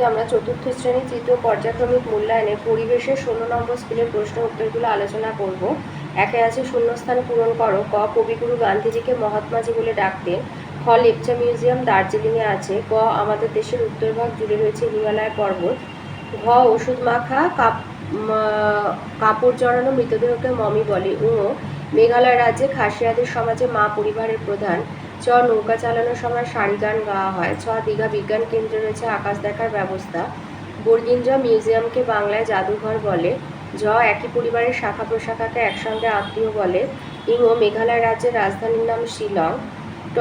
ভিডিওতে আমরা চতুর্থ শ্রেণি, তৃতীয় পর্যায়ক্রমিক মূল্যায়নে পরিবেশের ষোলো নম্বর স্কুলের প্রশ্ন উত্তরগুলো আলোচনা করব। একে আছে শূন্যস্থান পূরণ করো, ক, কবিগুরু গান্ধীজিকে মহাত্মাজি বলে ডাকতেন খ, লেপচা মিউজিয়াম দার্জিলিংয়ে আছে, ক, আমাদের দেশের উত্তরভাগ জুড়ে রয়েছে হিমালয় পর্বত, ঘ, ওষুধ মাখা, কাপ কাপড় জড়ানো মৃতদেহকে মমি বলে ও মেঘালয় রাজ্যে খাসিয়াদের সমাজে মা পরিবারের প্রধান চ, নৌকা চালানোর সময় সারি গান গাওয়া হয়। ছ, দীঘা বিজ্ঞান কেন্দ্রে রয়েছে আকাশ দেখার ব্যবস্থা। বর্গিঞ্জ মিউজিয়ামকে বাংলায় জাদুঘর বলে। জ একই পরিবারের শাখা প্রশাখাকে একসঙ্গে আত্মীয় বলে। ইংও মেঘালয় রাজ্যের রাজধানীর নাম শিলং। ট,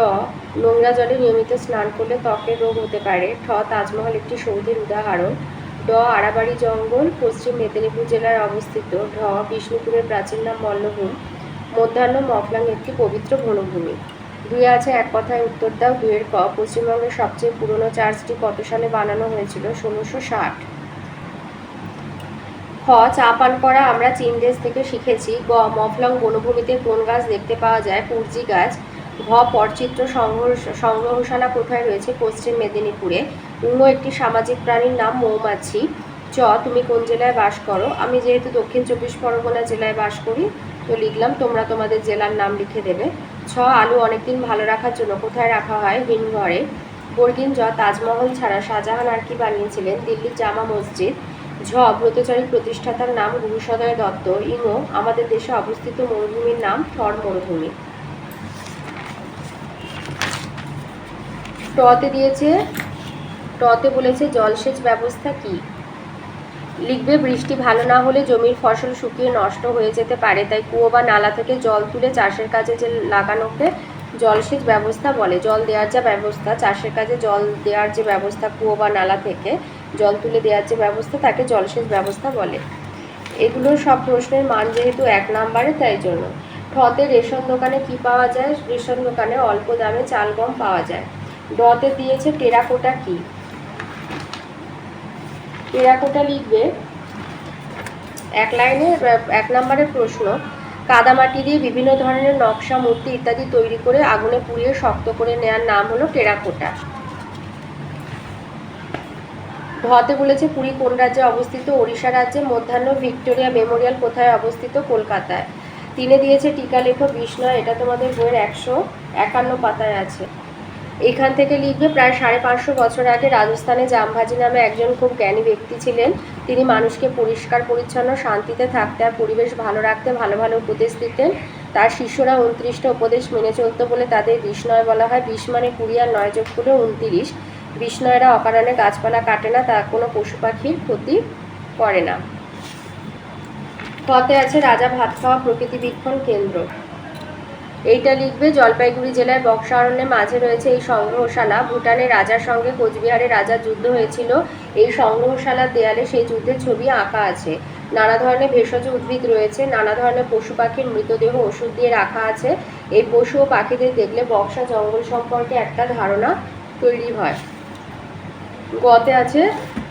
নোংরা জলে নিয়মিত স্নান করলে ত্বকের রোগ হতে পারে। ঠ, তাজমহল একটি সৌধের উদাহরণ। ড আড়াবাড়ি জঙ্গল, পশ্চিম মেদিনীপুর জেলায় অবস্থিত। ঢ, বিষ্ণুপুরের প্রাচীন নাম মল্লভূম। মধ্যাহ্ন মফলাং একটি পবিত্র বনভূমি। দুই আছে, এক কথায় উত্তর দাও, দুয়ের ক। পশ্চিমবঙ্গের সবচেয়ে পুরনো চার্চটি কত সালে বানানো হয়েছিল? ষোলোশো ষাট। খ, চা পান করা আমরা চীন দেশ থেকে শিখেছি। গ, মফলং বনভূমিতে কোন গাছ দেখতে পাওয়া যায়? কুর্জি গাছ। ঘ পরচিত্র সংগ্রহ, সংগ্রহশালা কোথায় রয়েছে? পশ্চিম মেদিনীপুরে। উঙ্গ একটি সামাজিক প্রাণীর নাম মৌমাছি। চ, তুমি কোন জেলায় বাস করো? আমি যেহেতু দক্ষিণ চব্বিশ পরগনা জেলায় বাস করি তো লিখলাম, তোমরা তোমাদের জেলার নাম লিখে দেবে। ছ, আলু অনেকদিন ভালো রাখার জন্য কোথায় রাখা হয়? হিমঘরে। বর্গিন জ, তাজমহল ছাড়া শাহজাহান আর কি বানিয়েছিলেন? দিল্লির জামা মসজিদ। ঝ ব্রতচারী প্রতিষ্ঠাতার নাম গুরুসদয় দত্ত। ইঙো আমাদের দেশে অবস্থিত মরুভূমির নাম থর মরুভূমি। টতে দিয়েছে, টতে বলেছে জলসেচ ব্যবস্থা কি? লিখবে, বৃষ্টি ভালো না হলে জমির ফসল শুকিয়ে নষ্ট হয়ে যেতে পারে। তাই কুয়ো বা নালা থেকে জল তুলে চাষের কাজে যে লাগানোকে জলসেচ ব্যবস্থা বলে। জল দেওয়ার যা ব্যবস্থা, চাষের কাজে জল দেওয়ার যে ব্যবস্থা কুয়ো বা নালা থেকে, জল তুলে দেওয়ার যে ব্যবস্থা তাকে জলসেচ ব্যবস্থা বলে। এগুলোর সব প্রশ্নের মান যেহেতু এক নাম্বারে, তাই জন্য। ঠতে রেশন দোকানে কি পাওয়া যায়? রেশন দোকানে অল্প দামে চাল গম পাওয়া যায়। ডতে দিয়েছে টেরাকোটা কি? টেরাকোটা লিখবে? এক লাইনে, এক নম্বরের প্রশ্ন কাদামাটি দিয়ে বিভিন্ন ধরনের নকশা, মূর্তি ইত্যাদি তৈরি করে আগুনে পুড়িয়ে শক্ত করে নেয়ার নাম হলো টেরাকোটা ধতে বলেছে পুরী কোন রাজ্যে অবস্থিত? ওড়িশা রাজ্যে, মধ্যাহ্ন ভিক্টোরিয়া মেমোরিয়াল কোথায় অবস্থিত? কলকাতায়। তিনে দিয়েছে টিকা লেখো বিষ্ণয়, এটা তোমাদের বইয়ের একশো একান্ন পাতায় আছে। এখান থেকে লিখবে, প্রায় সাড়ে পাঁচশো বছর আগে রাজস্থানে জামভাজি নামে একজন খুব জ্ঞানী ব্যক্তি ছিলেন। তিনি মানুষকে পরিষ্কার, পরিচ্ছন্ন, শান্তিতে থাকতে আর পরিবেশ ভালো রাখতে ভালো ভালো উপদেশ দিতেন। তার শিষ্যরা উনত্রিশটা উপদেশ মেনে চলতো বলে তাদের বিষ্ণয় বলা হয়। বিশ মানে কুড়ি আর নয় যোগ করে উনত্রিশ। বিষ্ণয়রা অকারণে গাছপালা কাটে না, তা কোনো পশু পাখির ক্ষতি করে না। পথে আছে রাজা ভাত খাওয়া প্রকৃতি বীক্ষণ কেন্দ্র। এইটা লিখবে, জলপাইগুড়ি জেলার বক্সা অরণ্যের মাঝে রয়েছে এই সংগ্রহশালা। ভুটানের রাজার সঙ্গে কোচবিহারের রাজার যুদ্ধ হয়েছিল। এই সংগ্রহশালার দেয়ালে সেই যুদ্ধের ছবি আঁকা আছে। নানা ধরনের ভেষজ উদ্ভিদ রয়েছে, নানা ধরনের পশু পাখির মৃতদেহ ওষুধ দিয়ে রাখা আছে। এই পশু ও পাখিদের দেখলে বক্সা জঙ্গল সম্পর্কে একটা ধারণা তৈরি হয়। গতে আছে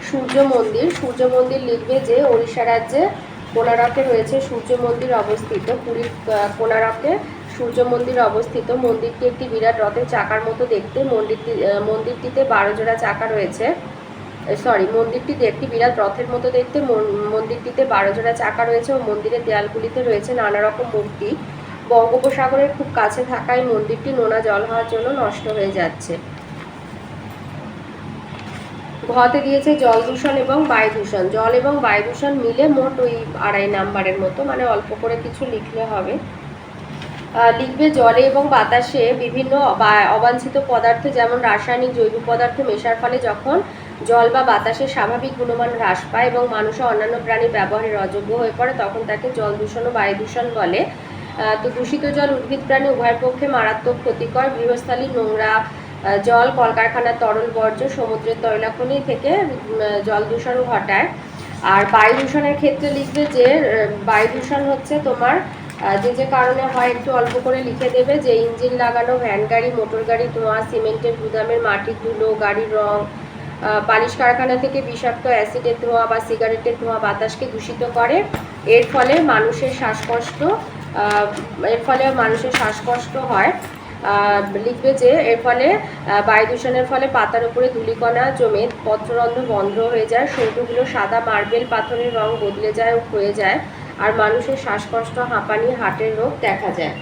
সূর্য মন্দির। সূর্য মন্দির লিখবে যে ওড়িশা রাজ্যে কোনারকে রয়েছে সূর্য মন্দির অবস্থিত। পুরীর কোনারকে সূর্য মন্দির অবস্থিত। মন্দিরটি একটি বিরাট রথের চাকার মতো দেখতে। মন্দিরটি মন্দিরটিতে বারো জোড়া চাকা রয়েছে। সরি মন্দিরটিতে একটি বিরাট রথের মতো দেখতে। মন- মন্দিরটিতে বারো জোড়া চাকা রয়েছে ও মন্দিরের দেয়ালগুলিতে রয়েছে নানা রকম মূর্তি। বঙ্গোপসাগরের খুব কাছে থাকায় মন্দিরটি নোনা জল হওয়ার জন্য নষ্ট হয়ে যাচ্ছে। ঘতে দিয়েছে জল দূষণ এবং বায়ু দূষণ। জল এবং বায়ু দূষণ মিলে মোট ওই আড়াই নাম্বারের মতো। মানে অল্প করে কিছু লিখলে হবে। লিখবে জলে এবং বাতাসে বিভিন্ন অবাঞ্ছিত পদার্থ যেমন রাসায়নিক জৈব পদার্থ মেশার ফলে যখন জল বা বাতাসের স্বাভাবিক গুণমান হ্রাস পায় এবং মানুষ অন্যান্য প্রাণী ব্যবহারের অযোগ্য হয়ে পড়ে, তখন তাকে জল দূষণ ও বায়ু দূষণ বলে তো দূষিত জল উদ্ভিদ প্রাণী উভয়ের পক্ষে মারাত্মক ক্ষতিকর। গৃহস্থালী নোংরা জল, কলকারখানার তরল বর্জ্য, সমুদ্রের তৈলাখনি থেকে জল দূষণ ঘটায়। আর বায়ু দূষণের ক্ষেত্রে লিখবে যে বায়ু দূষণ হচ্ছে তোমার যে যে কারণে হয় একটু অল্প করে লিখে দেবে, যে ইঞ্জিন লাগানো, ভ্যান গাড়ি, মোটর গাড়ি, ধোঁয়া, সিমেন্টের গুদামের মাটির ধুলো, গাড়ির রং পালিশ কারখানা থেকে বিষাক্ত অ্যাসিডের ধোঁয়া বা সিগারেটের ধোঁয়া বাতাসকে দূষিত করে। এর ফলে মানুষের শ্বাসকষ্ট এর ফলে মানুষের শ্বাসকষ্ট হয়। লিখবে যে, এর ফলে বায়ু দূষণের ফলে পাতার উপরে ধূলিকণা জমে পত্ররন্ধ্র বন্ধ হয়ে যায় সৌধগুলো সাদা মার্বেল পাথরের রং বদলে যায় ও ক্ষয়ে যায়। আর মানুষের শ্বাসকষ্ট, হাঁপানি, হার্টের রোগ দেখা যায়।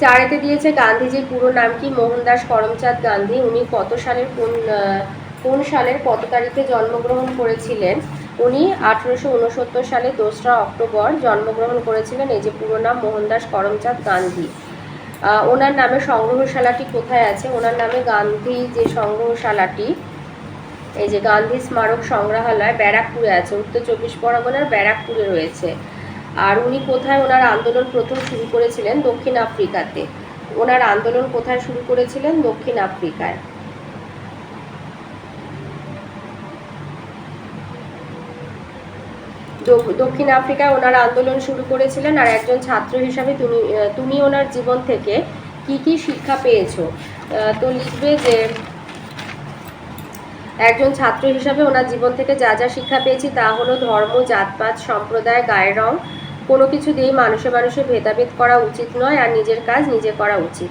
চারেতে দিয়েছে গান্ধীজির পুরো নাম কি? মোহনদাস করমচাঁদ গান্ধী। উনি কত সালের কোন কোন সালের কত তারিখে জন্মগ্রহণ করেছিলেন? উনি আঠেরোশো উনসত্তর সালে দোসরা অক্টোবর জন্মগ্রহণ করেছিলেন। এই যে পুরো নাম মোহনদাস করমচাঁদ গান্ধী। ওনার নামে সংগ্রহশালাটি কোথায় আছে? ওনার নামে গান্ধী যে সংগ্রহশালাটি এই যে গান্ধী স্মারক সংগ্রহালয় ব্যারাকপুরে আছে, উত্তর চব্বিশ পরগনার ব্যারাকপুরে রয়েছে। আর উনি কোথায় ওনার আন্দোলন প্রথম শুরু করেছিলেন? দক্ষিণ আফ্রিকাতে। ওনার আন্দোলন কোথায় শুরু করেছিলেন? দক্ষিণ আফ্রিকায়। দক্ষিণ আফ্রিকায় ওনার আন্দোলন শুরু করেছিলেন আর একজন ছাত্র হিসাবে তুমি তুমি ওনার জীবন থেকে কি কি শিক্ষা পেয়েছ? তো লিখবে যে একজন ছাত্র হিসাবে ওনার জীবন থেকে যা যা শিক্ষা পেয়েছি তা হলো ধর্ম, জাতপাত, সম্প্রদায়, গায়ের রং। কোনো কিছু দিয়েই মানুষে মানুষে ভেদাভেদ করা উচিত নয় আর নিজের কাজ নিজে করা উচিত।